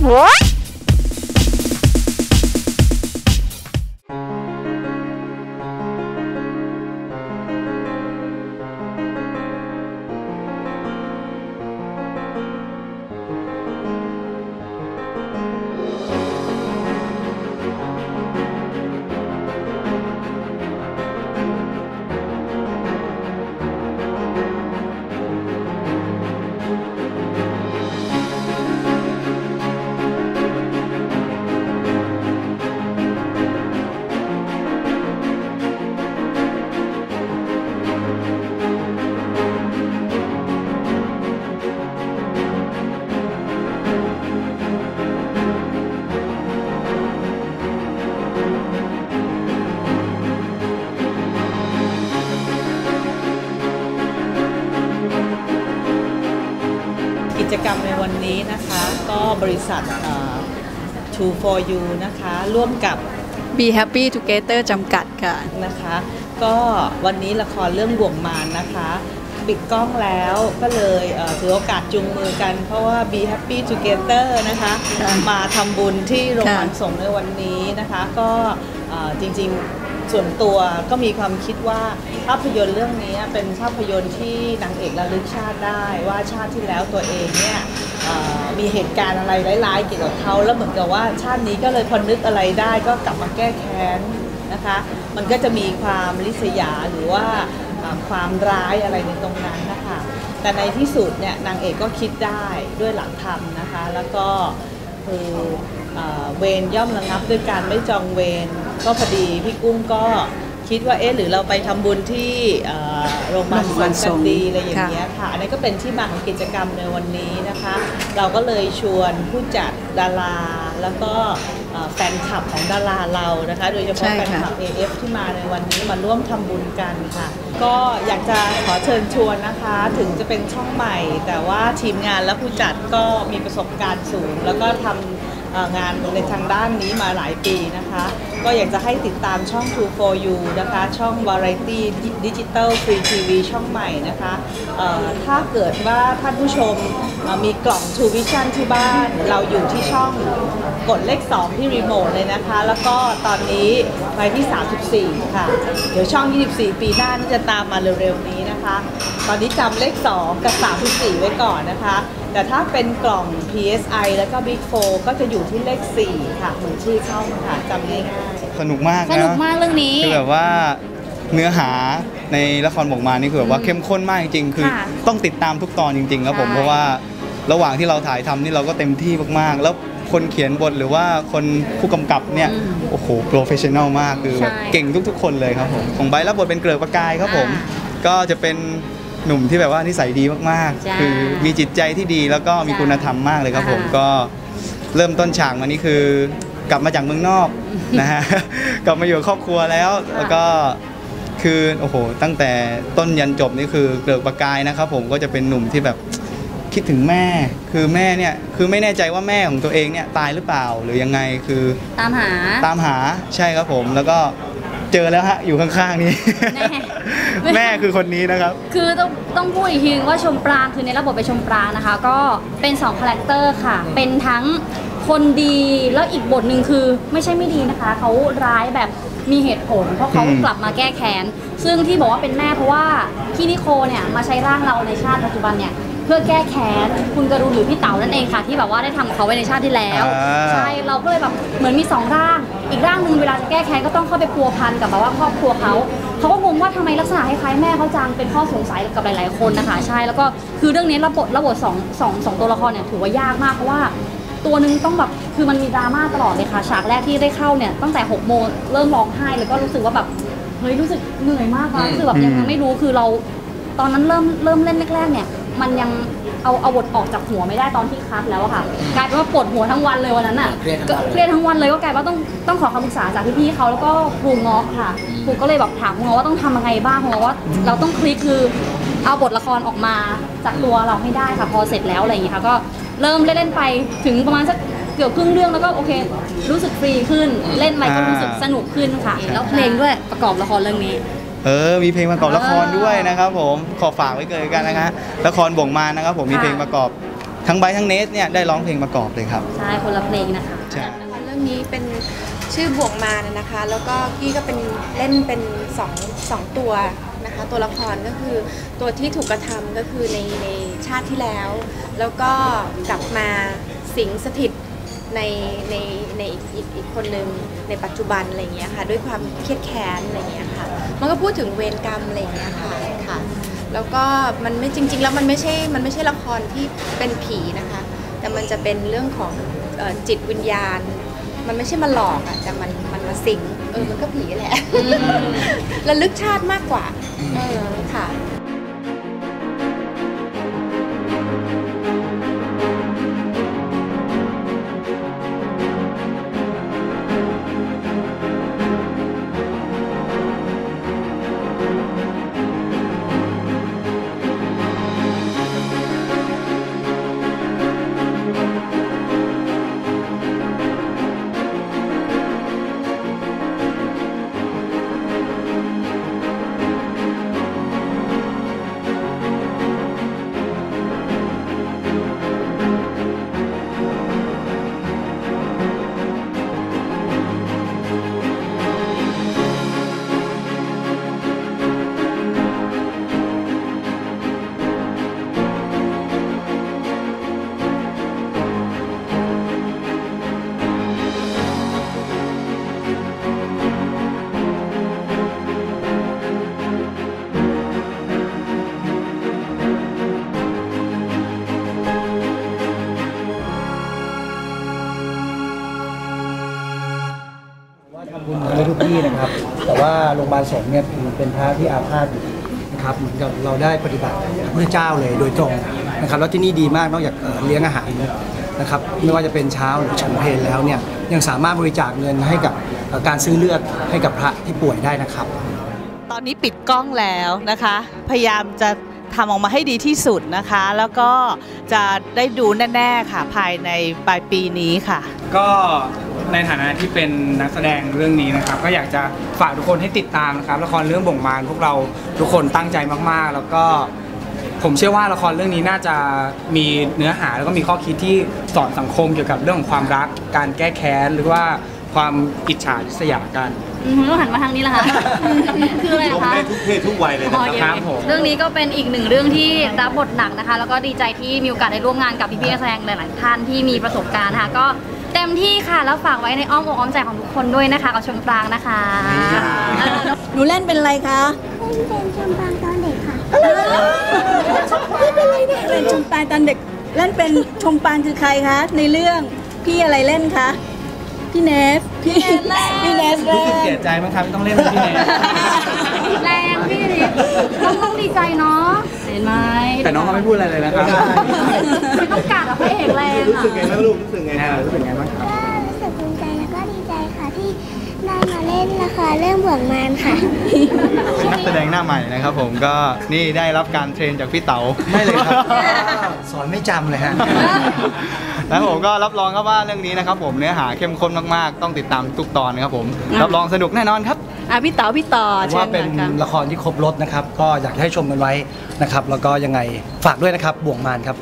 กิ นวันนี้นะคะก็บริษัทเอ่อ True for You นะคะ ร่วมกับ Be Happy Together จำกัดค่ะนะคะ ก็วันนี้ละครเรื่องบ่วงมารนะคะปิดกล้องแล้วก็เลยเอ่อถือโอกาสจุงมือกัน เพราะว่า Be Happy Together นะคะค่ะมาทำบุญที่โรงพยาบาลค่ะสงฆ์ในวันนี้นะคะ ก็เอ่อจริงๆ ส่วนตัวก็มีความคิดว่าภาพยนตร์เรื่องนี้เป็นภาพยนตร์ที่นางเอกระลึกชาติได้ ว่าชาติที่แล้วตัวเองเนี่ยมีเหตุการณ์อะไรร้ายๆเกี่ยวกับเขาแล้วเหมือนกับว่าชาตินี้ก็เลยพอนึกอะไรได้ก็กลับมาแก้แค้นนะคะมันก็จะมีความริษยาหรือว่าความร้ายอะไรในตรงนั้นนะคะแต่ในที่สุดเนี่ยนางเอกก็คิดได้ด้วยหลักธรรมนะคะ แล้วก็คือ เอ่อเวรย่อมระงับด้วยการไม่จองเวรก็พอดีพี่กุ้งก็คิดว่าเอ๊ะหรือเราไปทำบุญที่เอ่อโรงพยาบาลโรงพยาบาลสสงงฆ์ฆ์กันดีอะไรอย่างเงี้ยค่ะค่ะอันนี้ก็เป็นที่มาของกิจกรรมในวันนี้นะคะ เราก็เลยชวนผู้จัดดาราแล้วก็เอ่อแฟนคลับของดาราเรานะคะ โดยเฉพาะใช่แฟนค่ะคลับ AF ที่มาในวันนี้มาร่วมทำบุญกันค่ะ ก็อยากจะขอเชิญชวนนะคะ ถึงจะเป็นช่องใหม่ แต่ว่าทีมงานและผู้จัดก็มีประสบการณ์สูง แล้วก็ทำเอ่อ งานในทางด้านนี้มาหลายปีนะคะ ก็อยากจะให้ติดตามช่อง True for You นะคะ ช่อง Variety Digital Free TV ช่องใหม่นะคะถ้าเกิดว่าท่านผู้ชมมีกล่อง True Vision ที่บ้าน เราอยู่ที่ช่องกดเลข 2 ที่รีโมทเลยนะคะ แล้วก็ตอนนี้ไปที่ 34 ค่ะ เดี๋ยวช่อง 24 ปีหน้านี่จะตามมาเร็วๆนี้นะคะ ตอนนี้จำเลข 2 กับ 34 ไว้ก่อนนะคะ แต่ถ้าเป็นกล่อง PSI แล้วก็ Big 4 ก็จะอยู่ที่เลข 4 ค่ะเหมือนชื่อช่องค่ะจำง่ายๆสนุกมากสนะนุกมากเรื่องนี้ คือแบบว่าเนื้อหาในละครบอกมานี่คือแบบว่าเข้มข้นมากจริงๆคือ ค่ะต้องติดตามทุกตอนจริงๆครับผมใช่ เพราะว่าระหว่างที่เราถ่ายทำนี่เราก็เต็มที่มากๆ แล้วคนเขียนบทหรือว่าคนผู้กำกับเนี่ยโอ้โหโปรเฟชชั่นอลมากคือแบบใช่เก่งทุกๆ คนเลยครับผมของไบร์ทรับบทเป็นเกลือกประกายครับผมอ่าก็จะเป็น หนุ่มที่แบบว่านิสัยดีมากจ้า ๆ คือมีจิตใจที่ดีแล้วก็มีจ้าคุณธรรมมากเลยครับผมอ่า ก็เริ่มต้นฉากมานี่คือ กลับมาจากเมืองนอกนะฮะ กลับมาอยู่กับครอบครัวแล้วแล้วก็คือโอ้โหตั้งแต่ต้นยันจบนี่คือเกลือกประกายนะครับผมก็จะเป็นหนุ่มที่แบบคิดถึงแม่ คือแม่เนี่ยคือไม่แน่ใจว่าแม่ของตัวเองเนี่ยตายหรือเปล่าหรือยังไงคือ ตามหา ตามหาใช่ครับผมแล้วก็ เจอแล้วฮะอยู่ข้างๆนี้แน่แม่คือคนนี้นะครับ คือต้องต้องพูดอีกทีนึงว่าชมปรางคือในระบบไปนชมปรางนะคะ ก็เป็น2คาแรคเตอร์ค่ะ เป็นทั้งคนดีแล้วอีกบทหนึ่งคือไม่ใช่ไม่ดีนะคะ เขาร้ายแบบมีเหตุผล เพราะเขาอืมกลับมาแก้แค้นซึ่งที่บอกว่าเป็นแม่เพราะว่าพี่นิโคเนี่ยมาใช้ร่างเราในชาติปัจจุบันเนี่ยเพื่อแก้แค้นคุณกรุณหรือพี่เต๋านั่นเองค่ะ ที่แบบว่าได้ทำกับเขาไว้ในชาติที่แล้ว อ่า ใช่เราก็เลยแบบเหมือนมีสองร่าง อีกร่างหนึ่งเวลาจะแก้แค้นก็ต้องเข้าไปพัวพันกับแบบว่าครอบครัวเขาเขาก็งงว่าทำไมลักษณะคล้ายๆแม่เขาจังเป็นข้อสงสัยกับหลาย ๆ คนนะคะ ใช่แล้วก็คือเรื่องนี้ระบบระบบสองสองสองตัวละครเนี่ยถือว่ายากมากเพราะว่า ตัวหนึ่งต้องแบบคือมันมีดราม่าตลอดเลยค่ะฉากแรกที่ได้เข้าเนี่ยตั้งแต่6โมงเริ่มร้องไห้แล้วก็รู้สึกว่าแบบเฮ้ยรู้สึกเหนื่อยมากนะรู้สึกแบบยังอืมไม่รู้คือเรา ตอนนั้นเริ่มเริ่มเล่นแรกๆเนี่ย มันยังเอาเอาบทออกจากหัวไม่ได้ตอนที่คัดแล้วอะค่ะกลายเป็นว่าปวดหัวทั้งวันเลยวันนั้นอะเครียดทั้งวันเลยเครียดทั้งวันเลยก็กลายว่าต้องต้องขอคำปรึกษาจากพี่ๆเขาแล้วก็ครูเงาะค่ะครูก็เลยแบบถามครูเงาะว่าต้องทำยังไงบ้างครูเงาะว่า เราต้องคลิกคือเอาบทละครออกมาจากตัวเราให้ได้ค่ะพอเสร็จแล้วอะไรอย่างเงี้ยค่ะก็เริ่มเล่นๆไปถึงประมาณสักเกือบครึ่งเรื่องแล้วก็โอเค รู้สึกฟรีขึ้นเล่นไปก็รู้สึกสนุกขึ้นค่ะแล้วเพลงด้วยประกอบละครเรื่องนี้ เออ มีเพลงประกอบละครด้วยนะครับผม ขอฝากไว้เกินกันนะฮะละครบ่งมารนะครับผม มีค่ะเพลงประกอบททั้งไบร์ททั้งเนสเนี่ยได้ร้องเพลงประกอบเลยครับ ใช่ คนละเพลงนะคะใช่เรื่องนี้เป็นชื่อบวกมารนะคะ แล้วก็กี้ก็เป็นเล่นเป็นสองสองตัวนะคะ ตัวละครก็คือตัวที่ถูกกระทำก็คือในในชาติที่แล้ว แล้วก็กลับมาสิงสถิตในในในอีกอีกอีกคนหนึ่งในปัจจุบันอะไรอย่างเงี้ยค่ะ ด้วยความเครียดแค้นอะไรอย่างเงี้ยค่ะ มันก็พูดถึงเวรกรรมอะไรอย่างเงี้ยค่ะค่ะ แล้วก็มันไม่จริง ๆ แล้วมันไม่ใช่ มันไม่ใช่ละครที่เป็นผีนะคะ แต่มันจะเป็นเรื่องของเอ่อจิตวิญญาณ มันไม่ใช่มาหลอกอะแต่มันมันมาสิง เออ มันก็ผีแหละระลึกชาติมากกว่า เออ ค่ะ ทำบุกที่นะครับ แต่ว่าโรงพยาบาลสงฆ์เนี่ยคือเป็นพระที่อาพาธอยู่นะครับเหมือนกับเราได้ปฏิบัติพระพุทธเจ้าเลยโดยตรงนะครับแล้วที่นี่ดีมากนอกจากเเลี้ยงอาหารนะครับไม่ว่าจะเป็นเช้าหรือฉันเพลแล้วเนี่ยยังสามารถบริจาคเงินให้กับการซื้อเลือดให้กับพระที่ป่วยได้นะครับ ตอนนี้ปิดกล้องแล้วนะคะ พยายามจะ ทำออกมาให้ดีที่สุดนะคะ แล้วก็จะได้ดูแน่ ๆ ค่ะภายในปลายปีนี้ค่ะ ก็ในฐานะที่เป็นนักแสดงเรื่องนี้นะครับ ก็อยากจะฝากทุกคนให้ติดตามนะครับละครเรื่องบ่งมารพวกเราทุกคนตั้งใจมากๆ แล้วก็ผมเชื่อว่าละครเรื่องนี้น่าจะมีเนื้อหาแล้วก็มีข้อคิดที่สอนสังคมเกี่ยวกับเรื่องของความรัก การแก้แค้นหรือว่าความอิจฉาริษยากัน อืมต้องหันมาทางนี้แหละค่ะคืออะไรคะ ได้ทุกเพศทุกวัยเลยนะอ๋อครับโอเคครับผม เรื่องนี้ก็เป็นอีกหนึ่งเรื่องที่รับบทหนักนะคะ แล้วก็ดีใจที่มีโอกาสได้ร่วมงานกับพี่ๆนักแสดงหลายๆท่านที่มีประสบการณ์นะคะก็เต็มที่ค่ะแล้วฝากไว้ในอ้อมอกอ้อมใจของทุกคนด้วยนะคะกับชมปรางนะคะหนูเล่นเป็นอะไรคะเป็นชมปางตอนเด็กค่ะเล่นชมปานตอนเด็กเล่นเป็นชมปานคือใครคะในเรื่องพี่อะไรเล่นคะ พี่เนสพี่พี่เนสเล่รู้สึกเสีนยใจไหมครับที่ต้องเล่นเป็นพี่เนยแรงพี่นิดต้องต้องดีใจเนาะเห็นไหมแต่น้องเขาไม่พูดอะไรเลยนะครับ ไม่ต้องการอะพระเอกแรงรู้อะสึกไงบ้างลูกรู้สึกไงอ่ารู้สึกไงบ้าง รเรื่องบ่วงมารค่ะ นักแสดงหน้าใหม่นะครับผมก็นี่ได้รับการเทรนจากพี่เต๋าไม่เลยครับ สอนไม่จำเลยฮะแล้วผมก็รับรองครับว่าเรื่องนี้นะครับผมเนื้อหาเข้มข้นมากๆ ต้องติดตามทุกตอนนะครับผม รับรองสนุกแน่นอนครับอะพี่เต๋อพี่ต่อถือเชิว่าญเป็นค่ะละครที่ครบรถนะครับ ก็อยากให้ชมกันไว้นะครับ แล้วก็ยังไงฝากด้วยนะครับบ่วงมารครับ